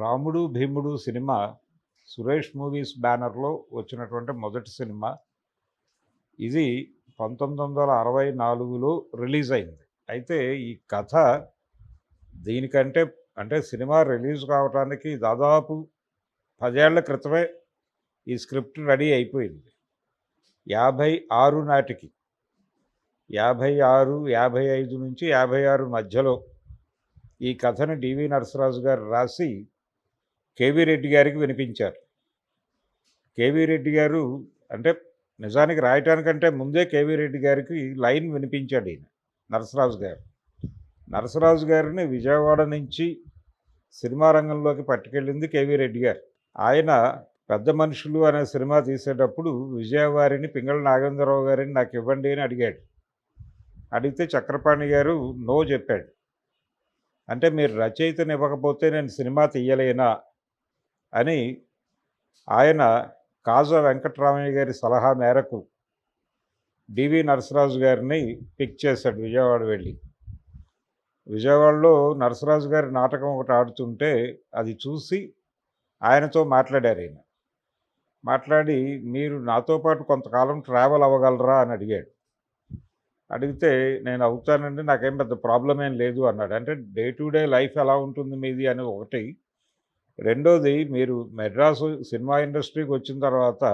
రాముడు భీముడు cinema Suresh movies బ్యానర్లో వచ్చినటువంటి మొదటి సినిమా. ఇది పంతొమ్మిది వందల అరవై నాలుగులో రిలీజ్ అయింది. అయితే ఈ కథ దీనికంటే అంటే సినిమా రిలీజ్ కావడానికి దాదాపు పదేళ్ళ క్రితమే ఈ స్క్రిప్ట్ రెడీ అయిపోయింది. యాభై ఆరు నాటికి యాభై ఆరు యాభై ఐదు నుంచి యాభై ఆరు మధ్యలో ఈ కథను డివి నరసరాజు గారు రాసి కేవీ రెడ్డి గారికి వినిపించారు. కేవీ రెడ్డి గారు అంటే నిజానికి రాయటానికంటే ముందే కేవీ రెడ్డి గారికి లైన్ వినిపించాడు ఈయన నరసరాజు గారు. నరసరాజు గారిని విజయవాడ నుంచి సినిమా రంగంలోకి పట్టుకెళ్ళింది కేవీ రెడ్డి గారు. ఆయన పెద్ద మనుషులు అనే సినిమా తీసేటప్పుడు విజయవారిని పింగళ నాగేంద్రరావు గారిని నాకు ఇవ్వండి అని అడిగాడు. అడిగితే చక్రపాణి గారు నో చెప్పాడు. అంటే మీరు రచయితను ఇవ్వకపోతే నేను సినిమా తీయలేనా? అని ఆయన కాజా వెంకటరామయ్య గారి సలహా మేరకు డివి నరసరాజు గారిని పిక్ చేశాడు విజయవాడ వెళ్ళి. విజయవాడలో నరసరాజు గారి నాటకం ఒకటి ఆడుతుంటే అది చూసి ఆయనతో మాట్లాడారు ఆయన మాట్లాడి మీరు నాతో పాటు కొంతకాలం ట్రావెల్ అవ్వగలరా? అని అడిగాడు. అడిగితే నేను అవుతానండి నాకేం పెద్ద ప్రాబ్లం ఏం లేదు అన్నాడు. అంటే డే టు డే లైఫ్ ఎలా ఉంటుంది మీది అని ఒకటి రెండోది మీరు మెడ్రాసు సినిమా ఇండస్ట్రీకి వచ్చిన తర్వాత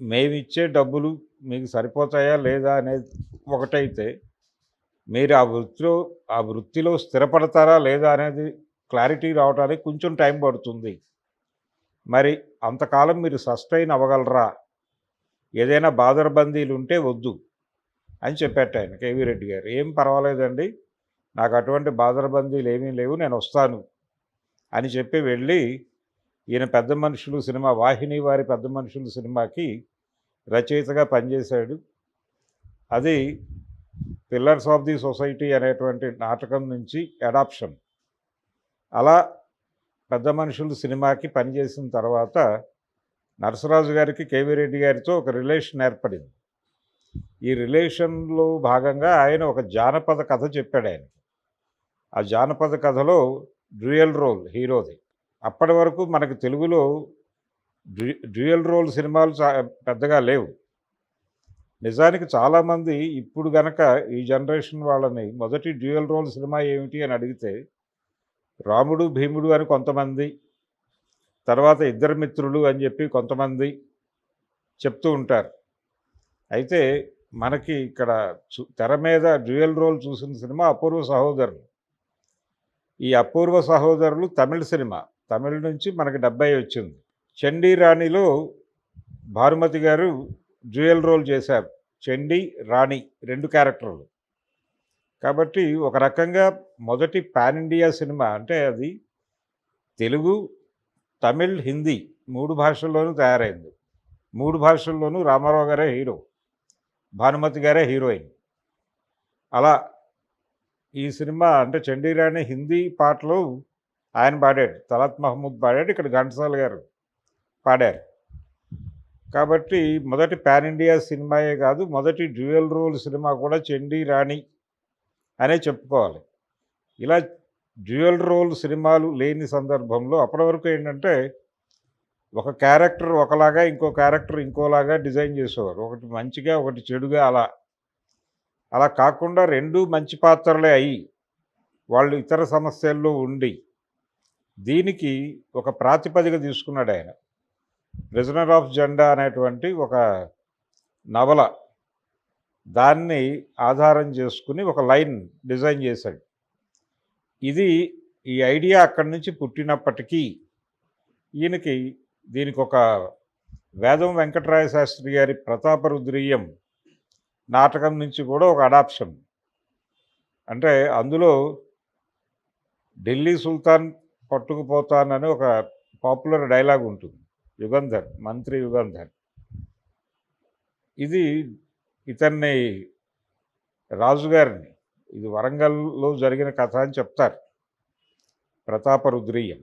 మేమిచ్చే డబ్బులు మీకు సరిపోతాయా లేదా అనేది ఒకటైతే మీరు ఆ వృత్తిలో ఆ వృత్తిలో స్థిరపడతారా లేదా అనేది క్లారిటీ రావడానికి కొంచెం టైం పడుతుంది. మరి అంతకాలం మీరు సస్టైన్ అవ్వగలరా? ఏదైనా బాదరబందీలు ఉంటే వద్దు అని చెప్పాట ఆయన కేవీ రెడ్డి గారు. ఏం పర్వాలేదండి నాకు అటువంటి బాదరబందీలు ఏమీ లేవు నేను వస్తాను. అని చెప్పి వెళ్ళి ఈయన పెద్ద మనుషులు సినిమా వాహిని వారి పెద్ద మనుషులు సినిమాకి రచయితగా పనిచేశాడు. అది పిల్లర్స్ ఆఫ్ ది సొసైటీ అనేటువంటి నాటకం నుంచి అడాప్షన్. అలా పెద్ద మనుషులు సినిమాకి పనిచేసిన తర్వాత నరసరాజు గారికి కేవీ రెడ్డి గారితో ఒక రిలేషన్ ఏర్పడింది. ఈ రిలేషన్లో భాగంగా ఆయన ఒక జానపద కథ చెప్పాడు ఆయనకి. ఆ జానపద కథలో డ్యూయల్ రోల్ హీరోది. అప్పటి వరకు మనకు తెలుగులో డ్యూయల్ రోల్ సినిమాలు పెద్దగా లేవు. నిజానికి చాలామంది ఇప్పుడు గనక ఈ జనరేషన్ వాళ్ళని మొదటి డ్యూయల్ రోల్ సినిమా ఏమిటి అని అడిగితే రాముడు భీముడు అని కొంతమంది తర్వాత ఇద్దరు మిత్రులు అని చెప్పి కొంతమంది చెప్తూ ఉంటారు. అయితే మనకి ఇక్కడ తెర మీద డ్యూయల్ రోల్ చూసిన సినిమా అపూర్వ సహోదరులు. ఈ అపూర్వ సహోదరులు తమిళ సినిమా. తమిళ నుంచి మనకి డెబ్బై వచ్చింది. చండీ రాణిలో భానుమతి గారు జ్యువెల్ రోల్ చేశారు. చండీ రాణి రెండు క్యారెక్టర్లు. కాబట్టి ఒక రకంగా మొదటి పాన్ ఇండియా సినిమా అంటే అది తెలుగు తమిళ్ హిందీ మూడు భాషల్లోనూ తయారైంది. మూడు భాషల్లోనూ రామారావు గారే హీరో. భానుమతి గారే హీరోయిన్. అలా ఈ సినిమా అంటే చండీరాణి హిందీ పాటలు ఆయన పాడాడు. తలత్ మహమూద్ పాడాడు ఇక్కడ ఘంటసాల గారు పాడారు. కాబట్టి మొదటి పాన్ ఇండియా సినిమాయే కాదు మొదటి డ్యూయల్ రోల్ సినిమా కూడా చండీ రాణి అనే చెప్పుకోవాలి. ఇలా డ్యూయల్ రోల్ సినిమాలు లేని సందర్భంలో అప్పటి వరకు ఏంటంటే ఒక క్యారెక్టర్ ఒకలాగా ఇంకో క్యారెక్టర్ ఇంకోలాగా డిజైన్ చేసేవారు. ఒకటి మంచిగా ఒకటి చెడుగా అలా అలా కాకుండా రెండు మంచి పాత్రలే అయ్యి వాళ్ళు ఇతర సమస్యల్లో ఉండి దీనికి ఒక ప్రాతిపదిక తీసుకున్నాడు ఆయన. ప్రిజనర్ ఆఫ్ జెండా అనేటువంటి ఒక నవల. దాన్ని ఆధారం చేసుకుని ఒక లైన్ డిజైన్ చేశాడు. ఇది ఈ ఐడియా అక్కడి నుంచి పుట్టినప్పటికీ ఈయనకి దీనికి ఒక వేదం వెంకటరాయ శాస్త్రి గారి ప్రతాపరుద్రీయం నాటకం నుంచి కూడా ఒక అడాప్షన్ అంటే అందులో ఢిల్లీ సుల్తాన్ పట్టుకుపోతానని ఒక పాపులర్ డైలాగ్ ఉంటుంది. యుగంధర్ మంత్రి యుగంధర్. ఇది ఇతన్ని రాజుగారిని ఇది వరంగల్లో జరిగిన కథ అని చెప్తారు. ప్రతాపరుద్రీయం.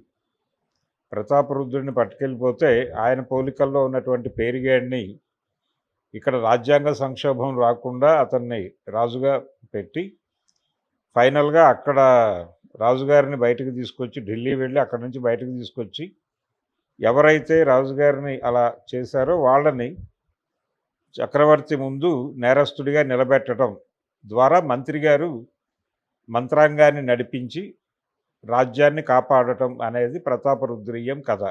ప్రతాపరుద్రుడిని పట్టుకెళ్ళిపోతే ఆయన పోలికల్లో ఉన్నటువంటి పేరిగాడిని ఇక్కడ రాజ్యాంగ సంక్షోభం రాకుండా అతన్ని రాజుగా పెట్టి ఫైనల్గా అక్కడ రాజుగారిని బయటకు తీసుకొచ్చి ఢిల్లీ వెళ్ళి అక్కడి నుంచి బయటకు తీసుకొచ్చి ఎవరైతే రాజుగారిని అలా చేశారో వాళ్ళని చక్రవర్తి ముందు నేరస్తుడిగా నిలబెట్టడం ద్వారా మంత్రి గారు మంత్రాంగాన్ని నడిపించి రాజ్యాన్ని కాపాడటం అనేది ప్రతాపరుద్రీయం కథ.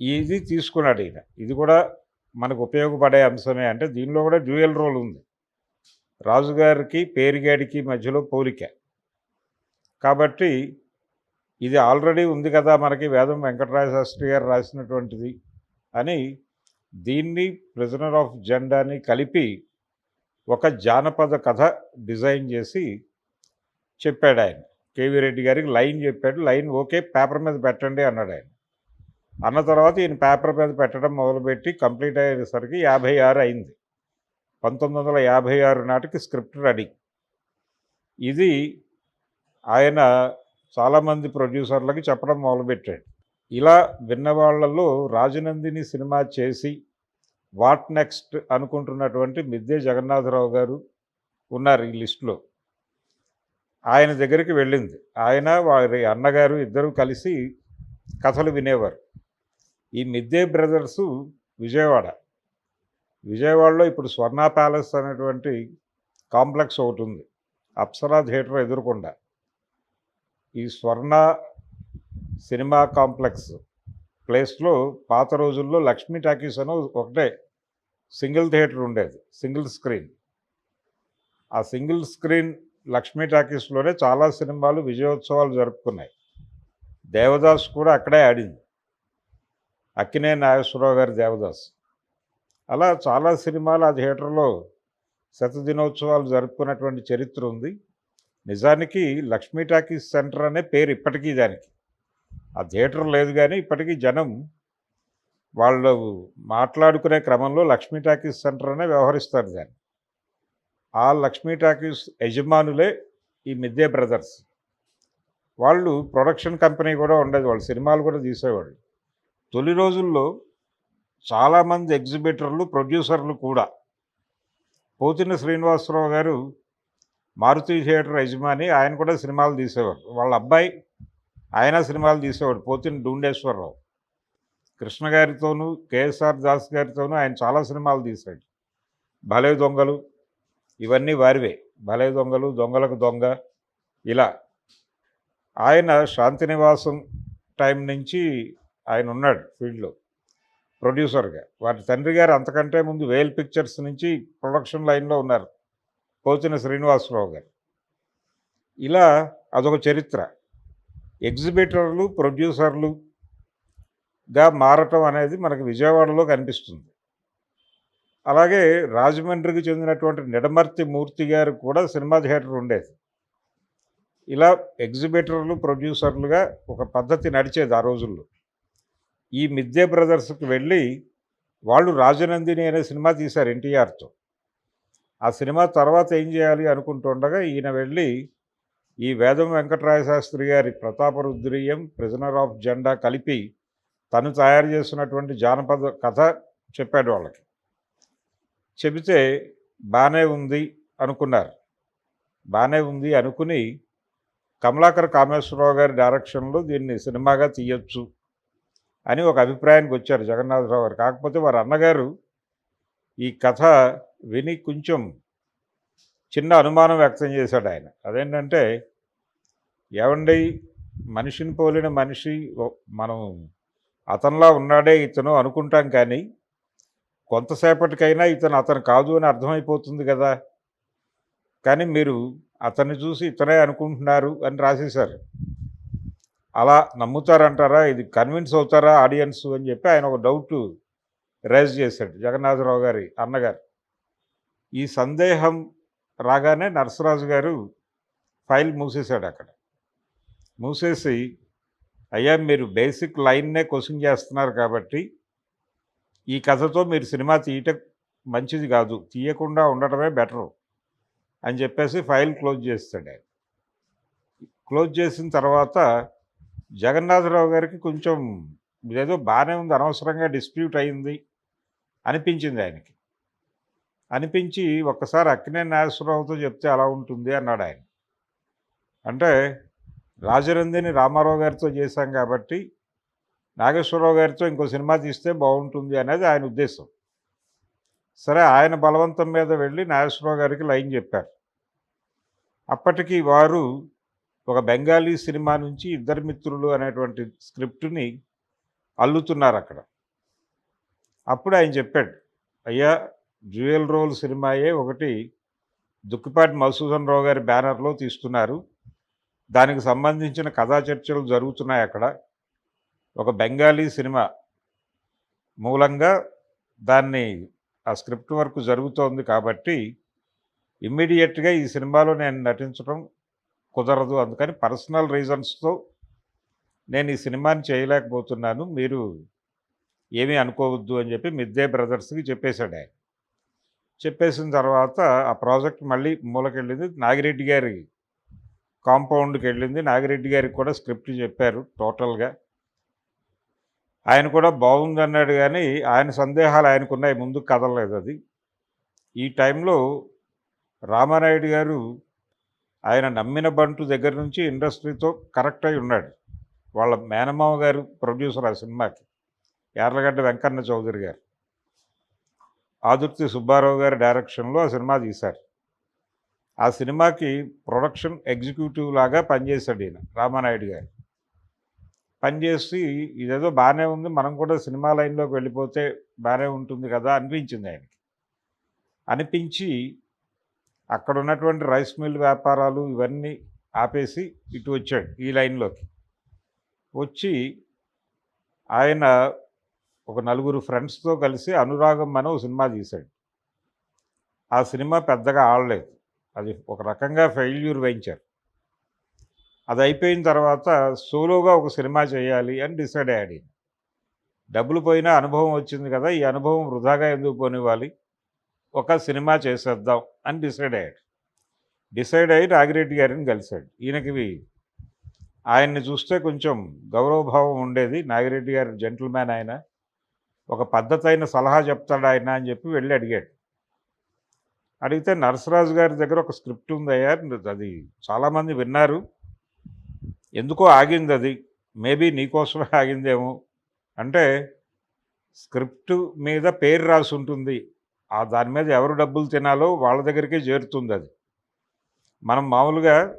ఇది తీసుకున్నాడు ఈయన. ఇది కూడా మనకు ఉపయోగపడే అంశమే అంటే దీనిలో కూడా డ్యూయల్ రోల్ ఉంది. రాజుగారికి పేరుగాడికి మధ్యలో పోలిక. కాబట్టి ఇది ఆల్రెడీ ఉంది కదా మనకి వేదం వెంకటరాయ శాస్త్రి గారు రాసినటువంటిది అని దీన్ని ప్రిజనర్ ఆఫ్ జెండాని కలిపి ఒక జానపద కథ డిజైన్ చేసి చెప్పాడు ఆయన. కేవీ రెడ్డి గారికి లైన్ చెప్పాడు. లైన్ ఓకే పేపర్ మీద పెట్టండి అన్నాడు ఆయన. అన్న తర్వాత ఈయన పేపర్ మీద పెట్టడం మొదలుపెట్టి కంప్లీట్ అయ్యేసరికి యాభై ఆరు అయింది. పంతొమ్మిది వందల యాభై ఆరు నాటికి స్క్రిప్ట్ రెడీ. ఇది ఆయన చాలామంది ప్రొడ్యూసర్లకి చెప్పడం మొదలుపెట్టాడు. ఇలా విన్న వాళ్ళలో రాజనందిని సినిమా చేసి వాట్ నెక్స్ట్ అనుకుంటున్నటువంటి మిద్దె జగన్నాథరావు గారు ఉన్నారు ఈ లిస్టులో. ఆయన దగ్గరికి వెళ్ళింది. ఆయన వారి అన్నగారు ఇద్దరు కలిసి కథలు వినేవారు. ఈ మిద్దే బ్రదర్స్ విజయవాడ. విజయవాడలో ఇప్పుడు స్వర్ణ ప్యాలెస్ అనేటువంటి కాంప్లెక్స్ ఒకటి ఉంది అప్సరా థియేటర్ ఎదురుకుండా. ఈ స్వర్ణ సినిమా కాంప్లెక్స్ ప్లేస్లో పాత రోజుల్లో లక్ష్మీ టాకీస్ అని ఒకటే సింగిల్ థియేటర్ ఉండేది. Single screen. ఆ సింగిల్ స్క్రీన్ లక్ష్మీ టాకీస్లోనే చాలా సినిమాలు విజయోత్సవాలు జరుపుకున్నాయి. దేవదాస్ కూడా అక్కడే ఆడింది. అక్కినే నాగేశ్వరరావు గారి దేవదాస్. అలా చాలా సినిమాలు ఆ థియేటర్లో శతదినోత్సవాలు జరుపుకున్నటువంటి చరిత్ర ఉంది. నిజానికి లక్ష్మీ టాకీస్ సెంటర్ అనే పేరు ఇప్పటికీ దానికి. ఆ థియేటర్ లేదు కానీ ఇప్పటికీ జనం వాళ్ళు మాట్లాడుకునే క్రమంలో లక్ష్మీ టాకీస్ సెంటర్ అనే వ్యవహరిస్తారు దాన్ని. ఆ లక్ష్మీ టాకీస్ యజమానులే ఈ మిద్దే బ్రదర్స్. వాళ్ళు ప్రొడక్షన్ కంపెనీ కూడా ఉండేది వాళ్ళు సినిమాలు కూడా తీసేవాళ్ళు. తొలి రోజుల్లో చాలామంది ఎగ్జిబిటర్లు ప్రొడ్యూసర్లు కూడా పోతిన శ్రీనివాసరావు గారు మారుతి థియేటర్ యజమాని ఆయన కూడా సినిమాలు తీసేవారు. వాళ్ళ అబ్బాయి ఆయన సినిమాలు తీసేవాడు పోతిన డూండేశ్వరరావు. కృష్ణ గారితోనూ కేఎస్ఆర్ దాస్ గారితోనూ ఆయన చాలా సినిమాలు తీశాడు. భలే దొంగలు ఇవన్నీ వారివే. భలే దొంగలు దొంగలకు దొంగ ఇలా. ఆయన శాంతినివాసం టైం నుంచి ఆయన ఉన్నాడు ఫీల్డ్లో ప్రొడ్యూసర్గా. వారి తండ్రి గారు అంతకంటే ముందు వేల్ పిక్చర్స్ నుంచి ప్రొడక్షన్ లైన్లో ఉన్నారు. పోచిన శ్రీనివాసరావు గారు. ఇలా అదొక చరిత్ర. ఎగ్జిబిటర్లు ప్రొడ్యూసర్లుగా మారటం అనేది మనకు విజయవాడలో కనిపిస్తుంది. అలాగే రాజమండ్రికి చెందినటువంటి నిడమర్తి మూర్తి గారు కూడా సినిమా థియేటర్ ఉండేది. ఇలా ఎగ్జిబిటర్లు ప్రొడ్యూసర్లుగా ఒక పద్ధతి నడిచేది ఆ రోజుల్లో. ఈ మిద్దే బ్రదర్స్కి వెళ్ళి వాళ్ళు రాజనందిని అనే సినిమా తీశారు ఎన్టీఆర్తో ఆ సినిమా తర్వాత ఏం చేయాలి అనుకుంటుండగా ఈయన వెళ్ళి ఈ వేదం వెంకటరాయ శాస్త్రి గారి ప్రతాపరుద్రీయం ప్రిజనర్ ఆఫ్ జెండా కలిపి తను తయారు చేస్తున్నటువంటి జానపద కథ చెప్పాడు వాళ్ళకి. చెబితే బాగానే ఉంది అనుకున్నారు. బాగానే ఉంది అనుకుని కమలాకర్ కామేశ్వరరావు గారి డైరెక్షన్లో దీన్ని సినిమాగా తీయొచ్చు అని ఒక అభిప్రాయానికి వచ్చారు జగన్నాథరావు గారు. కాకపోతే వారి అన్నగారు ఈ కథ విని కొంచెం చిన్న అనుమానం వ్యక్తం చేశాడు ఆయన. అదేంటంటే ఏమండి మనిషిని పోలిన మనిషి మనం అతనిలా ఉన్నాడే ఇతను అనుకుంటాం కానీ కొంతసేపటికైనా ఇతను అతను కాదు అని అర్థమైపోతుంది కదా. కానీ మీరు అతన్ని చూసి ఇతనే అనుకుంటున్నారు అని రాసేశారు. అలా నమ్ముతారంటారా? ఇది కన్విన్స్ అవుతారా ఆడియన్స్ అని చెప్పి ఆయన ఒక డౌట్ రైజ్ చేశాడు జగన్నాథరావు గారి అన్నగారు. ఈ సందేహం రాగానే నరసరాజు గారు ఫైల్ మూసేశాడు అక్కడ. మూసేసి అయ్యా మీరు బేసిక్ లైన్నే క్వశ్చన్ చేస్తున్నారు కాబట్టి ఈ కథతో మీరు సినిమా తీయటం మంచిది కాదు తీయకుండా ఉండటమే బెటరు అని చెప్పేసి ఫైల్ క్లోజ్ చేస్తాడు ఆయన. క్లోజ్ చేసిన తర్వాత జగన్నాథరావు గారికి కొంచెం ఇదేదో బాగానే ఉంది అనవసరంగా డిస్ప్యూట్ అయింది అనిపించింది ఆయనకి. అనిపించి ఒక్కసారి అక్కినే నాగేశ్వరరావుతో చెప్తే అలా ఉంటుంది అన్నాడు ఆయన. అంటే రాజరందిని రామారావు గారితో చేశాం కాబట్టి నాగేశ్వరరావు గారితో ఇంకో సినిమా తీస్తే బాగుంటుంది అనేది ఆయన ఉద్దేశం. సరే ఆయన బలవంతం మీద వెళ్ళి నాగేశ్వరరావు గారికి లైన్ చెప్పారు. అప్పటికి వారు ఒక బెంగాలీ సినిమా నుంచి ఇద్దరు మిత్రులు అనేటువంటి స్క్రిప్ట్ని అల్లుతున్నారు అక్కడ. అప్పుడు ఆయన చెప్పాడు అయ్యా జ్యువెల్ రోల్ సినిమాయే ఒకటి దుక్కిపాటి మధుసూదన్ రావు గారి బ్యానర్లో తీస్తున్నారు. దానికి సంబంధించిన కథా చర్చలు జరుగుతున్నాయి అక్కడ. ఒక బెంగాలీ సినిమా మూలంగా దాన్ని ఆ స్క్రిప్ట్ వర్క్ జరుగుతోంది కాబట్టి ఇమ్మీడియట్గా ఈ సినిమాలో నేను నటించడం కుదరదు. అందుకని పర్సనల్ రీజన్స్తో నేను ఈ సినిమాని చేయలేకపోతున్నాను. మీరు ఏమీ అనుకోవద్దు అని చెప్పి మిద్దే బ్రదర్స్కి చెప్పేశాడు ఆయన. చెప్పేసిన తర్వాత ఆ ప్రాజెక్ట్ మళ్ళీ మూలకెళ్ళింది. నాగిరెడ్డి గారి కాంపౌండ్కి వెళ్ళింది. నాగిరెడ్డి గారికి కూడా స్క్రిప్ట్ చెప్పారు టోటల్గా. ఆయన కూడా బాగుంది అన్నాడు కానీ ఆయన సందేహాలు ఆయనకున్నాయి. ముందుకు కదలలేదు అది. ఈ టైంలో రామానాయుడు గారు ఆయన నమ్మిన బంటు దగ్గర నుంచి ఇండస్ట్రీతో కరెక్ట్ అయి ఉన్నాడు. వాళ్ళ మేనమామ గారు ప్రొడ్యూసర్ ఆ సినిమాకి. యార్లగడ్డ వెంకన్న చౌదరి గారు. ఆదుర్తి సుబ్బారావు గారి డైరెక్షన్లో ఆ సినిమా తీశారు. ఆ సినిమాకి ప్రొడక్షన్ ఎగ్జిక్యూటివ్ లాగా పనిచేశాడు ఈయన రామానాయుడు గారు. పనిచేసి ఇదేదో బాగానే ఉంది మనం కూడా సినిమా లైన్లోకి వెళ్ళిపోతే బాగానే ఉంటుంది కదా అనిపించింది ఆయనకి. అనిపించి అక్కడ ఉన్నటువంటి రైస్ మిల్ వ్యాపారాలు ఇవన్నీ ఆపేసి ఇటు వచ్చాడు ఈ లైన్లోకి. వచ్చి ఆయన ఒక నలుగురు ఫ్రెండ్స్తో కలిసి అనురాగం అనే ఒక సినిమా తీశాడు. ఆ సినిమా పెద్దగా ఆడలేదు. అది ఒక రకంగా ఫెయిల్యూర్ వేయించారు. అది అయిపోయిన తర్వాత సోలోగా ఒక సినిమా చేయాలి అని డిసైడ్ అయ్యాడు డబ్బులు పోయినా అనుభవం వచ్చింది కదా ఈ అనుభవం వృధాగా ఎందుకు పోనివ్వాలి? ఒక సినిమా చేసేద్దాం అని డిసైడ్ అయ్యాడు. డిసైడ్ అయ్యి నాగిరెడ్డి గారిని కలిశాడు. ఈయనకి ఆయన్ని చూస్తే కొంచెం గౌరవభావం ఉండేది. నాగిరెడ్డి గారి జెంటిల్మ్యాన్ ఆయన. ఒక పద్ధతైన సలహా చెప్తాడు ఆయన అని చెప్పి వెళ్ళి అడిగాడు. అడిగితే నరసరాజు గారి దగ్గర ఒక స్క్రిప్ట్ ఉంది అది చాలామంది విన్నారు. ఎందుకో ఆగింది అది. మేబీ నీకోసమే ఆగిందేమో. అంటే స్క్రిప్ట్ మీద పేరు రాసి ఉంటుంది. ఆ దాని మీద ఎవరు డబ్బులు తినాలో వాళ్ళ దగ్గరికే చేరుతుంది అది. మనం మామూలుగా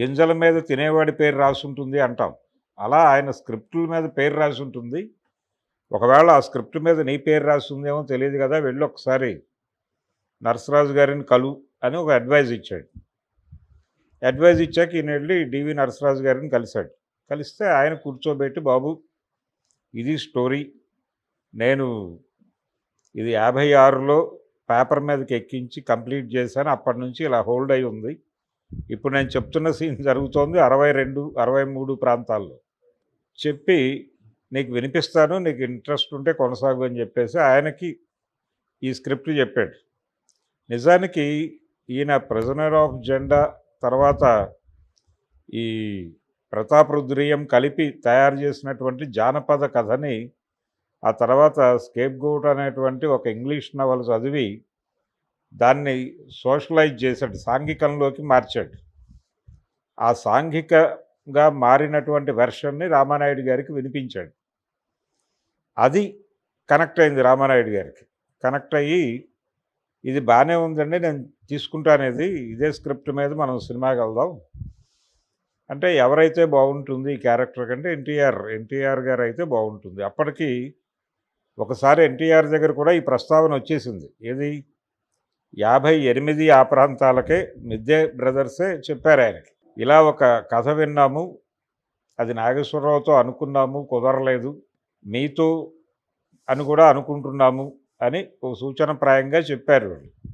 గింజల మీద తినేవాడి పేరు రాసి ఉంటుంది అంటాం. అలా ఆయన స్క్రిప్టుల మీద పేరు రాసి ఉంటుంది. ఒకవేళ ఆ స్క్రిప్ట్ మీద నీ పేరు రాసి ఉందేమో తెలియదు కదా వెళ్ళి ఒకసారి నరసరాజు గారిని కలు అని ఒక అడ్వైజ్ ఇచ్చాడు. అడ్వైజ్ ఇచ్చాక ఈయన వెళ్ళి డివి నరసరాజు గారిని కలిశాడు. కలిస్తే ఆయన కూర్చోబెట్టి బాబు ఇది స్టోరీ నేను ఇది యాభై ఆరులో పేపర్ మీదకి ఎక్కించి కంప్లీట్ చేశాను. అప్పటి నుంచి ఇలా హోల్డ్ అయి ఉంది. ఇప్పుడు నేను చెప్తున్న సీన్ జరుగుతోంది అరవై రెండు అరవై మూడు ప్రాంతాల్లో. చెప్పి నీకు వినిపిస్తాను నీకు ఇంట్రెస్ట్ ఉంటే కొనసాగు అని చెప్పేసి ఆయనకి ఈ స్క్రిప్ట్ చెప్పాడు. నిజానికి ఈయన ప్రెజనర్ ఆఫ్ జెండా తర్వాత ఈ ప్రతాపరుద్రీయం కలిపి తయారు చేసినటువంటి జానపద కథని ఆ తర్వాత స్కేప్ గోట్ అనేటువంటి ఒక ఇంగ్లీష్ నవల్ చదివి దాన్ని సోషలైజ్ చేశాడు సాంఘికంలోకి మార్చాడు. ఆ సాంఘికంగా మారినటువంటి వెర్షన్ని రామానాయుడు గారికి వినిపించాడు. అది కనెక్ట్ అయింది రామానాయుడు గారికి. కనెక్ట్ అయ్యి ఇది బాగానే ఉందండి నేను తీసుకుంటానేది ఇదే స్క్రిప్ట్ మీద మనం సినిమాకి వెళ్దాం. అంటే ఎవరైతే బాగుంటుంది ఈ క్యారెక్టర్ కంటే ఎన్టీఆర్ ఎన్టీఆర్ గారు అయితే బాగుంటుంది. అప్పటికి ఒకసారి ఎన్టీఆర్ దగ్గర కూడా ఈ ప్రస్తావన వచ్చేసింది. ఏది? యాభై ఎనిమిది ఆ ప్రాంతాలకే మిద్దె బ్రదర్సే చెప్పారు ఆయనకి ఇలా ఒక కథ విన్నాము. అది నాగేశ్వరరావుతో అనుకున్నాము. కుదరలేదు. మీతో అని కూడా అనుకుంటున్నాము అని ఓ సూచనప్రాయంగా చెప్పారు. వాళ్ళు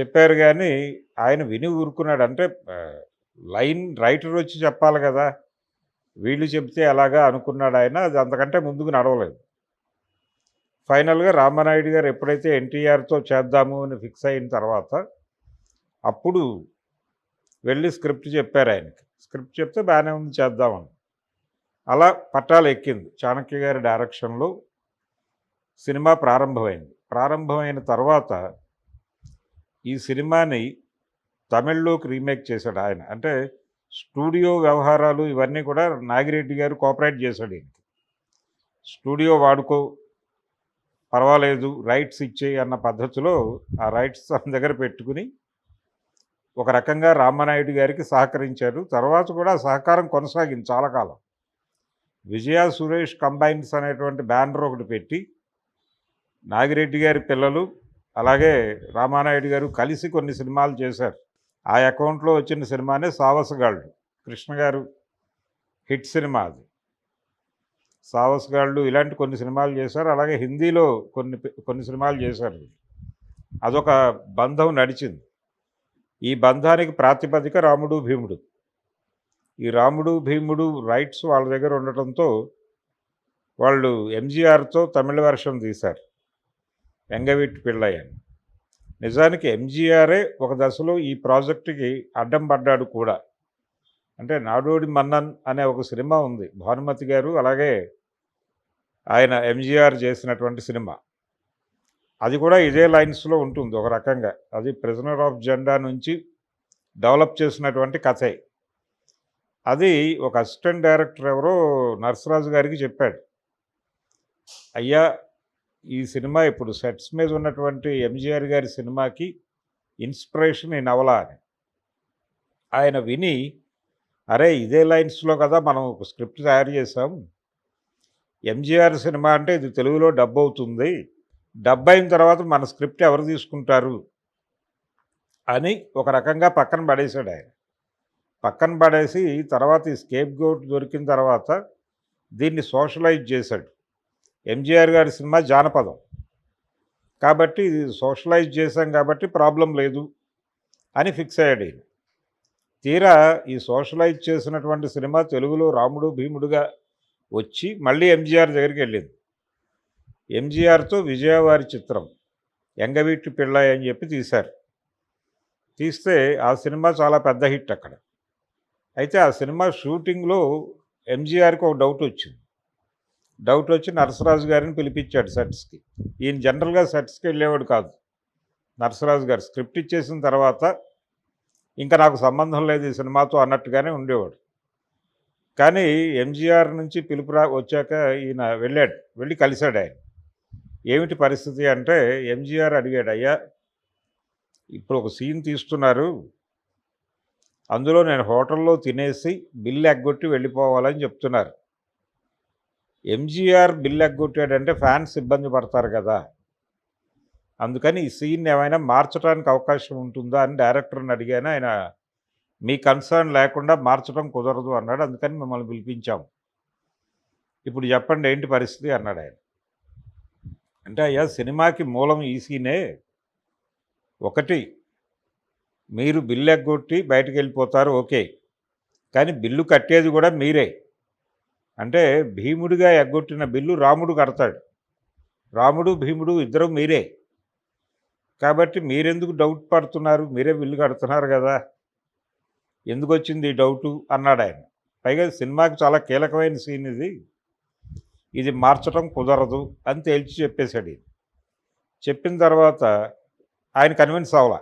చెప్పారు కానీ ఆయన విని ఊరుకున్నాడు. అంటే లైన్ రైటర్ వచ్చి చెప్పాలి కదా. వీళ్ళు చెప్తే అలాగా అనుకున్నాడు ఆయన. అది అంతకంటే ముందుకు నడవలేదు. ఫైనల్గా రామానాయుడు గారు ఎప్పుడైతే ఎన్టీఆర్తో చేద్దాము అని ఫిక్స్ అయిన తర్వాత అప్పుడు వెళ్ళి స్క్రిప్ట్ చెప్పారు ఆయనకి. స్క్రిప్ట్ చెప్తే బాగానే ఉంది చేద్దామని. అలా పట్టాలు ఎక్కింది. చాణక్య గారి డైరెక్షన్లో సినిమా ప్రారంభమైంది. ప్రారంభమైన తర్వాత ఈ సినిమాని తమిళ్ళోకి రీమేక్ చేశాడు ఆయన. అంటే స్టూడియో వ్యవహారాలు ఇవన్నీ కూడా నాగిరెడ్డి గారు కోఆపరేట్ చేశాడు ఈయనకి. స్టూడియో వాడుకో పర్వాలేదు రైట్స్ ఇచ్చే అన్న పద్ధతిలో ఆ రైట్స్ తన దగ్గర పెట్టుకుని ఒక రకంగా రామనాయుడు గారికి సహకరించారు. తర్వాత కూడా సహకారం కొనసాగింది చాలా కాలం. విజయ సురేష్ కంబైన్స్ అనేటువంటి బ్యానర్ ఒకటి పెట్టి నాగిరెడ్డి గారి పిల్లలు అలాగే రామానాయుడు గారు కలిసి కొన్ని సినిమాలు చేశారు. ఆ అకౌంట్లో వచ్చిన సినిమానే సావసగాళ్ళు. కృష్ణ గారు హిట్ సినిమా అది. సావసగాళ్ళు ఇలాంటి కొన్ని సినిమాలు చేశారు. అలాగే హిందీలో కొన్ని కొన్ని సినిమాలు చేశారు అదొక బంధం నడిచింది. ఈ బంధానికి ప్రాతిపదిక రాముడు భీముడు. ఈ రాముడు భీముడు రైట్స్ వాళ్ళ దగ్గర ఉండటంతో వాళ్ళు ఎంజీఆర్తో తమిళ వెర్షన్ తీశారు. వెంగవీటి పిళ్ళయ్య నిజానికి ఎంజీఆరే ఒక దశలో ఈ ప్రాజెక్టుకి అడ్డం పడ్డాడు కూడా. అంటే నాడోడి మన్నన్ అనే ఒక సినిమా ఉంది. భానుమతి గారు అలాగే ఆయన ఎంజీఆర్ చేసినటువంటి సినిమా. అది కూడా ఇదే లైన్స్లో ఉంటుంది ఒక రకంగా. అది ప్రిజనర్ ఆఫ్ జెండా నుంచి డెవలప్ చేసినటువంటి కథే. అది ఒక అసిస్టెంట్ డైరెక్టర్ ఎవరో నర్సరాజు గారికి చెప్పాడు. అయ్యా ఈ సినిమా ఇప్పుడు సెట్స్ మీద ఉన్నటువంటి ఎంజీఆర్ గారి సినిమాకి ఇన్స్పిరేషన్ ఈ నవల అని. ఆయన విని అరే ఇదే లైన్స్లో కదా మనం ఒక స్క్రిప్ట్ తయారు చేసాం ఎంజీఆర్ సినిమా అంటే ఇది తెలుగులో డబ్ అవుతుంది. డబ్ అయిన తర్వాత మన స్క్రిప్ట్ ఎవరు తీసుకుంటారు? అని ఒక రకంగా పక్కన పడేశాడు ఆయన. పక్కన పడేసి తర్వాత ఈ స్కేప్ గోట్ దొరికిన తర్వాత దీన్ని సోషలైజ్ చేశాడు. ఎంజీఆర్ గారి సినిమా జానపదం. కాబట్టి ఇది సోషలైజ్ చేశాం కాబట్టి ప్రాబ్లం లేదు అని ఫిక్స్ అయ్యాడు ఈయన. తీరా ఈ సోషలైజ్ చేసినటువంటి సినిమా తెలుగులో రాముడు భీముడుగా వచ్చి మళ్ళీ ఎంజీఆర్ దగ్గరికి వెళ్ళింది. ఎంజీఆర్తో విజయవారి చిత్రం ఎంగవీటి పిళ్ళయ్య అని చెప్పి తీశారు. తీస్తే ఆ సినిమా చాలా పెద్ద హిట్ అక్కడ. అయితే ఆ సినిమా షూటింగ్లో ఎంజీఆర్కి ఒక డౌట్ వచ్చింది. డౌట్ వచ్చి నరసరాజు గారిని పిలిపించాడు సెట్స్కి. ఈయన జనరల్గా సెట్స్కి వెళ్ళేవాడు కాదు. నరసరాజు గారు స్క్రిప్ట్ ఇచ్చేసిన తర్వాత ఇంకా నాకు సంబంధం లేదు ఈ సినిమాతో అన్నట్టుగానే ఉండేవాడు. కానీ ఎంజీఆర్ నుంచి పిలుపు రా వచ్చాక ఈయన వెళ్ళాడు వెళ్ళి కలిశాడు ఆయన. ఏమిటి పరిస్థితి అంటే ఎంజీఆర్ అడిగాడు అయ్యా ఇప్పుడు ఒక సీన్ తీస్తున్నారు. అందులో నేను హోటల్లో తినేసి బిల్లు ఎగ్గొట్టి వెళ్ళిపోవాలని చెప్తున్నారు. ఎంజీఆర్ బిల్లు ఎగ్గొట్టాడంటే ఫ్యాన్స్ ఇబ్బంది పడతారు కదా. అందుకని ఈ సీన్ ఏమైనా మార్చడానికి అవకాశం ఉంటుందా? అని డైరెక్టర్ని అడిగాను ఆయన మీ కన్సర్న్ లేకుండా మార్చడం కుదరదు అన్నాడు. అందుకని మిమ్మల్ని పిలిపించాం ఇప్పుడు చెప్పండి ఏంటి పరిస్థితి అన్నాడు ఆయన. అంటే అయ్యా సినిమాకి మూలం ఈ సీనే. ఒకటి మీరు బిల్లు ఎగ్గొట్టి బయటకు వెళ్ళిపోతారు ఓకే. కానీ బిల్లు కట్టేది కూడా మీరే. అంటే భీముడిగా ఎగ్గొట్టిన బిల్లు రాముడు కడతాడు. రాముడు భీముడు ఇద్దరు మీరే. కాబట్టి మీరెందుకు డౌట్ పడుతున్నారు? మీరే బిల్లు కడుతున్నారు కదా. ఎందుకు వచ్చింది ఈ డౌటు అన్నాడు ఆయన. పైగా సినిమాకి చాలా కీలకమైన సీన్ ఇది. ఇది మార్చడం కుదరదు అని తేల్చి చెప్పేశాడు చెప్పిన తర్వాత ఆయన కన్విన్స్ అవ్వాల.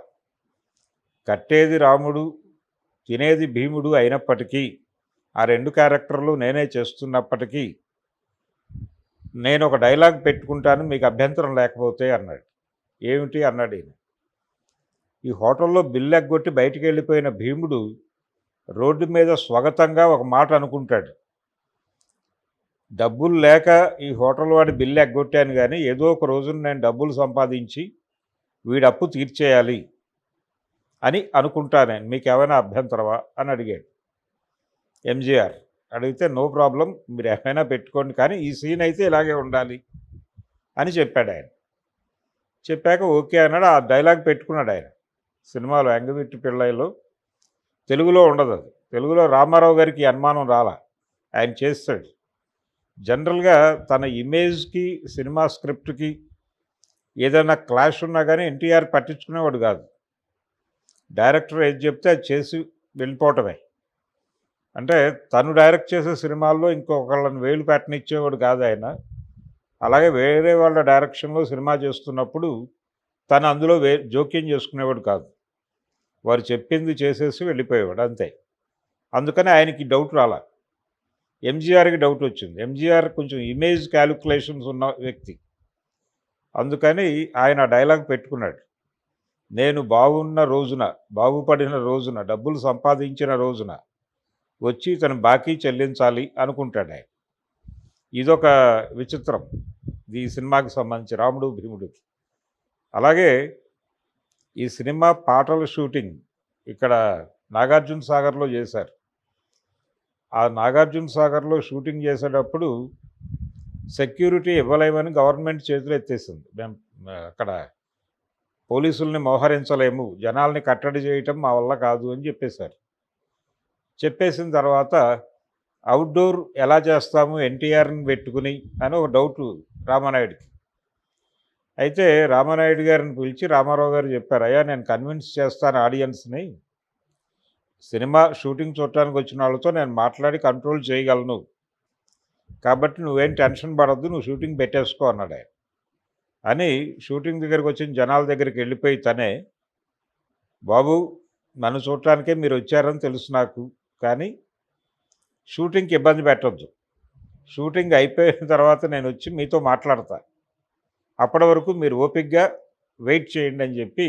కట్టేది రాముడు తినేది భీముడు అయినప్పటికీ ఆ రెండు క్యారెక్టర్లు నేనే చేస్తున్నప్పటికీ నేను ఒక డైలాగ్ పెట్టుకుంటాను మీకు అభ్యంతరం లేకపోతే అన్నాడు. ఏమిటి? అన్నాడు ఈయన. ఈ హోటల్లో బిల్లు ఎగ్గొట్టి బయటికి వెళ్ళిపోయిన భీముడు రోడ్డు మీద స్వాగతంగా ఒక మాట అనుకుంటాడు. డబ్బులు లేక ఈ హోటల్ వాడి బిల్లు ఎగ్గొట్టాను కానీ ఏదో ఒక రోజున నేను డబ్బులు సంపాదించి వీడి అప్పు తీర్చేయాలి అని అనుకుంటాను మీకు ఏమైనా అభ్యంతరమా? అని అడిగాడు. ఎంజీఆర్ అడిగితే నో ప్రాబ్లం మీరు ఏమైనా పెట్టుకోండి. కానీ ఈ సీన్ అయితే ఇలాగే ఉండాలి అని చెప్పాడు ఆయన. చెప్పాక ఓకే అన్నాడు. ఆ డైలాగ్ పెట్టుకున్నాడు ఆయన. సినిమాలో ఎంగవిట్టు పిళ్ళైలో తెలుగులో ఉండదు అది. తెలుగులో రామారావు గారికి అనుమానం రాలా. ఆయన చేస్తాడు. జనరల్గా తన ఇమేజ్కి సినిమా స్క్రిప్ట్కి ఏదైనా క్లాష్ ఉన్నా కానీ ఎన్టీఆర్ పట్టించుకునేవాడు కాదు. డైరెక్టర్ ఏది చెప్తే అది చేసి వెళ్ళిపోవటమే. అంటే తను డైరెక్ట్ చేసే సినిమాల్లో ఇంకొకళ్ళని వేలు పెట్టనిచ్చేవాడు కాదు ఆయన. అలాగే వేరే వాళ్ళ డైరెక్షన్లో సినిమా చేస్తున్నప్పుడు తను అందులో వే జోక్యం చేసుకునేవాడు కాదు. వారు చెప్పింది చేసేసి వెళ్ళిపోయేవాడు అంతే. అందుకని ఆయనకి డౌట్ రాలా. ఎంజీఆర్కి డౌట్ వచ్చింది. ఎంజీఆర్ కొంచెం ఇమేజ్ క్యాలిక్యులేషన్స్ ఉన్న వ్యక్తి. అందుకని ఆయన డైలాగ్ పెట్టుకున్నాడు. నేను బాగున్న రోజున బాగుపడిన రోజున డబ్బులు సంపాదించిన రోజున వచ్చి తను బాకీ చెల్లించాలి అనుకుంటాడు ఆయన. ఇదొక విచిత్రం. ఈ సినిమాకి సంబంధించి రాముడు భీముడికి. అలాగే ఈ సినిమా పాటల షూటింగ్ ఇక్కడ నాగార్జున సాగర్లో చేశారు. ఆ నాగార్జున సాగర్లో షూటింగ్ చేసేటప్పుడు సెక్యూరిటీ ఇవ్వలేమని గవర్నమెంట్ చేతులు ఎత్తేసింది. మేము అక్కడ పోలీసుల్ని మోహరించలేము జనాల్ని కట్టడి చేయటం మా వల్ల కాదు అని చెప్పేశారు. చెప్పేసిన తర్వాత అవుట్డోర్ ఎలా చేస్తాము ఎన్టీఆర్ని పెట్టుకుని అని ఒక డౌట్ రామానాయుడికి. అయితే రామానాయుడు గారిని పిలిచి రామారావు గారు చెప్పారు అయ్యా నేను కన్విన్స్ చేస్తాను ఆడియన్స్ని సినిమా షూటింగ్ చూడటానికి వచ్చిన వాళ్ళతో నేను మాట్లాడి కంట్రోల్ చేయగలను. కాబట్టి నువ్వేం టెన్షన్ పడద్దు నువ్వు షూటింగ్ పెట్టేసుకో అన్నాడు ఆయన. అని షూటింగ్ దగ్గరికి వచ్చిన జనాల దగ్గరికి వెళ్ళిపోయి తనే బాబు నన్ను చూడటానికే మీరు వచ్చారని తెలుసు నాకు కానీ షూటింగ్కి ఇబ్బంది పెట్టద్దు. షూటింగ్ అయిపోయిన తర్వాత నేను వచ్చి మీతో మాట్లాడతాను అప్పటి వరకు మీరు ఓపిక్గా వెయిట్ చేయండి అని చెప్పి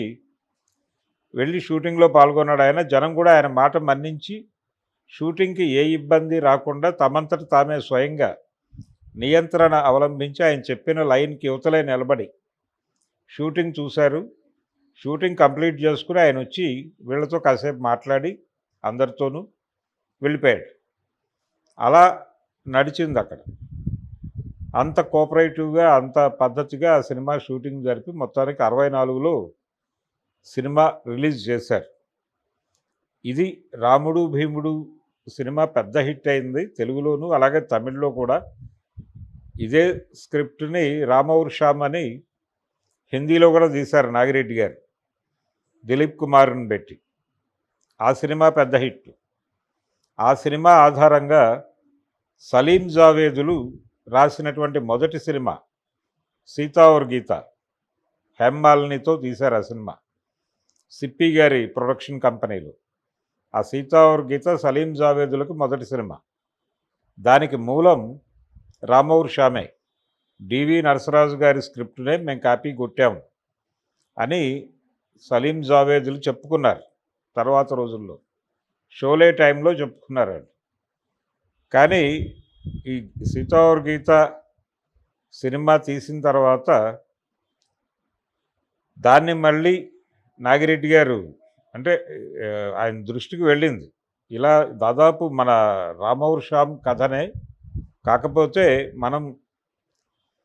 వెళ్ళి షూటింగ్లో పాల్గొన్నాడు ఆయన. జనం కూడా ఆయన మాట మన్నించి షూటింగ్కి ఏ ఇబ్బంది రాకుండా తమంతట తామే స్వయంగా నియంత్రణ అవలంబించి ఆయన చెప్పిన లైన్కి యువతలే నిలబడి షూటింగ్ చూశారు. షూటింగ్ కంప్లీట్ చేసుకుని ఆయన వచ్చి వీళ్ళతో కాసేపు మాట్లాడి అందరితోనూ వెళ్ళిపోయాడు. అలా నడిచింది అక్కడ. అంత కోఆపరేటివ్గా అంత పద్ధతిగా ఆ సినిమా షూటింగ్ జరిపి మొత్తానికి అరవై నాలుగులో సినిమా రిలీజ్ చేశారు. ఇది రాముడు భీముడు సినిమా పెద్ద హిట్ అయింది తెలుగులోను అలాగే తమిళ్ళో కూడా. ఇదే స్క్రిప్ట్ని రామౌర్ షామ్ అని హిందీలో కూడా తీశారు నాగిరెడ్డి గారు. దిలీప్ కుమార్ని పెట్టి. ఆ సినిమా పెద్ద హిట్. ఆ సినిమా ఆధారంగా సలీం జావేదులు రాసినటువంటి మొదటి సినిమా సీతావర్ గీత హెమ్మాలనితో తీశారు ఆ సినిమా. సిప్పి గారి ప్రొడక్షన్ కంపెనీలు. ఆ సీతా గీత సలీం జావేదులకు మొదటి సినిమా. దానికి మూలం రామౌర్ షామే డివి నరసరాజు గారి స్క్రిప్ట్నే మేము కాపీ కొట్టాము అని సలీం జావేదులు చెప్పుకున్నారు తర్వాత రోజుల్లో. షోలే టైంలో చెప్పుకున్నారు కానీ ఈ సీతావర్ గీత సినిమా తీసిన తర్వాత దాన్ని మళ్ళీ నాగిరెడ్డి గారు అంటే ఆయన దృష్టికి వెళ్ళింది. ఇలా దాదాపు మన రామౌర్ షామ్ కథనే కాకపోతే మనం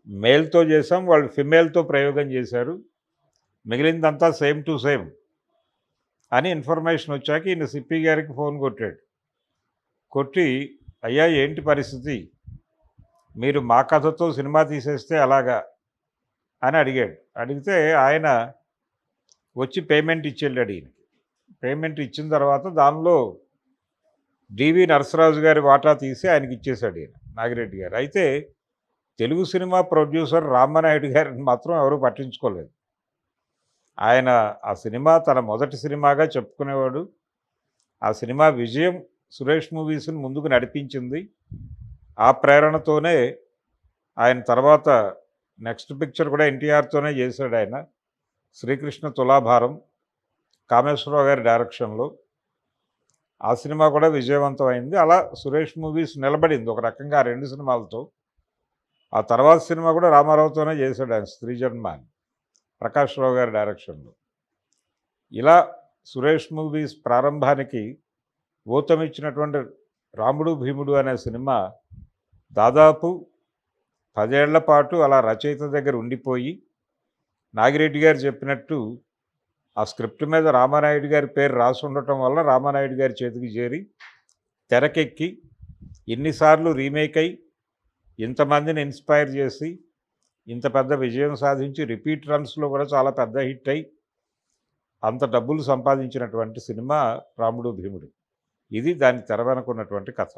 మేల్తో చేసాం వాళ్ళు ఫిమేల్తో ప్రయోగం చేశారు మిగిలిందంతా సేమ్ టు సేమ్ అని ఇన్ఫర్మేషన్ వచ్చాక ఈయన సిప్పి గారికి ఫోన్ కొట్టాడు. కొట్టి అయ్యా ఏంటి పరిస్థితి? మీరు మా కథతో సినిమా తీసేస్తే అలాగా? అని అడిగాడు. అడిగితే ఆయన వచ్చి పేమెంట్ ఇచ్చేళ్ళాడు ఈయనకి. పేమెంట్ ఇచ్చిన తర్వాత దానిలో డివి నరసరాజు గారి వాటా తీసి ఆయనకి ఇచ్చేశాడు ఈయన నాగిరెడ్డి గారు. అయితే తెలుగు సినిమా ప్రొడ్యూసర్ రామనాయుడు గారిని మాత్రం ఎవరూ పట్టించుకోలేదు. ఆయన ఆ సినిమా తన మొదటి సినిమాగా చెప్పుకునేవాడు. ఆ సినిమా విజయం సురేష్ మూవీస్ని ముందుకు నడిపించింది. ఆ ప్రేరణతోనే ఆయన తర్వాత నెక్స్ట్ పిక్చర్ కూడా ఎన్టీఆర్తోనే చేశాడు ఆయన. శ్రీకృష్ణ తులాభారం కామేశ్వరరావు గారి డైరెక్షన్లో. ఆ సినిమా కూడా విజయవంతం అయింది అలా సురేష్ మూవీస్ నిలబడింది ఒక రకంగా ఆ రెండు సినిమాలతో. ఆ తర్వాత సినిమా కూడా రామారావుతోనే చేశాడు ఆయన స్త్రీ జన్మ అని ప్రకాష్ రావు గారి డైరెక్షన్లో. ఇలా సురేష్ మూవీస్ ప్రారంభానికి ఊతమిచ్చినటువంటి రాముడు భీముడు అనే సినిమా దాదాపు పదేళ్ళ పాటు అలా రచయిత దగ్గర ఉండిపోయి నాగిరెడ్డి గారు చెప్పినట్టు ఆ స్క్రిప్ట్ మీద రామానాయుడు గారి పేరు రాసి ఉండటం వల్ల రామానాయుడు గారి చేతికి చేరి తెరకెక్కి ఎన్నిసార్లు రీమేక్ అయి ఇంతమందిని ఇన్స్పైర్ చేసి ఇంత పెద్ద విజయం సాధించి రిపీట్ రన్స్లో కూడా చాలా పెద్ద హిట్ అయి అంత డబ్బులు సంపాదించినటువంటి సినిమా రాముడు భీముడు. ఇది దాని తెర వెనుకున్నటువంటి కథ.